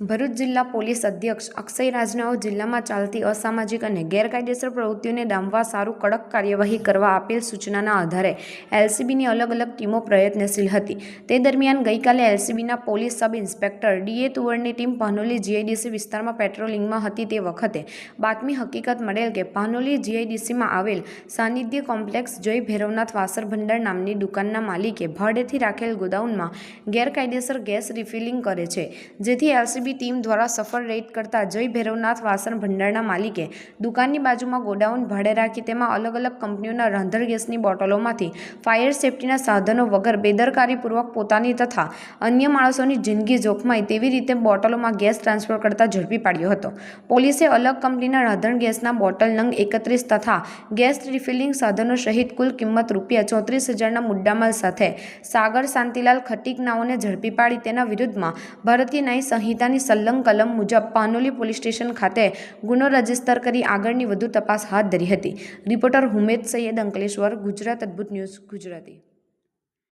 ભરૂચ જિલ્લા પોલીસ અધ્યક્ષ અક્ષય રાજનાઓ જિલ્લામાં ચાલતી અસામાજિક અને ગેરકાયદેસર પ્રવૃત્તિઓને ડામવા સારું કડક કાર્યવાહી કરવા આપેલ સૂચનાના આધારે એલસીબીની અલગ અલગ ટીમો પ્રયત્નશીલ હતી. તે દરમિયાન ગઈકાલે એલસીબીના પોલીસ સબ ઇન્સ્પેક્ટર ડીએ તુવરની ટીમ પાનોલી જીઆઈડીસી વિસ્તારમાં પેટ્રોલિંગમાં હતી તે વખતે બાતમી હકીકત મળેલ કે પાનોલી જીઆઈડીસીમાં આવેલ સાનિધ્ય કોમ્પ્લેક્સ જય ભૈરવનાથ વાસર ભંડાર નામની દુકાનના માલિકે ભાડેથી રાખેલ ગોદાઉનમાં ગેરકાયદેસર ગેસ રિફિલિંગ કરે છે. જેથી એલસીબી ટીમ દ્વારા સફળ રેડ કરતા જય ભૈરવનાથ વાસણ ભંડારના માલિકે દુકાનની બાજુમાં ગોડાઉન ભાડે રાખી તેમાં અલગ અલગ કંપનીઓના રાંધણ ગેસની બોટલોમાંથી ફાયર સેફટીના સાધનો વગર બેદરકારીપૂર્વક પોતાની તથા અન્ય માણસોની જિંદગી જોખમાય તેવી રીતે બોટલોમાં ગેસ ટ્રાન્સફર કરતા ઝડપી પાડ્યો હતો. પોલીસે અલગ કંપનીના રાંધણ ગેસના બોટલ નંગ એકત્રીસ તથા ગેસ રિફિલિંગ સાધનો સહિત કુલ કિંમત રૂપિયા ચોત્રીસ હજારના મુદ્દામાલ સાથે સાગર શાંતિલાલ ખટીક નાઓને ઝડપી પાડી તેના વિરુદ્ધમાં ભારતીય ન્યાય સંહિતાની સલ્લંગ કલમ મુજબ પાનોલી પોલીસ સ્ટેશન ખાતે ગુનો રજિસ્ટર કરી આગળની વધુ તપાસ હાથ ધરી હતી. રિપોર્ટર હુમેદ સૈયદ અંકલેશ્વર, ગુજરાત અદ્ભુત ન્યૂઝ, ગુજરાતી.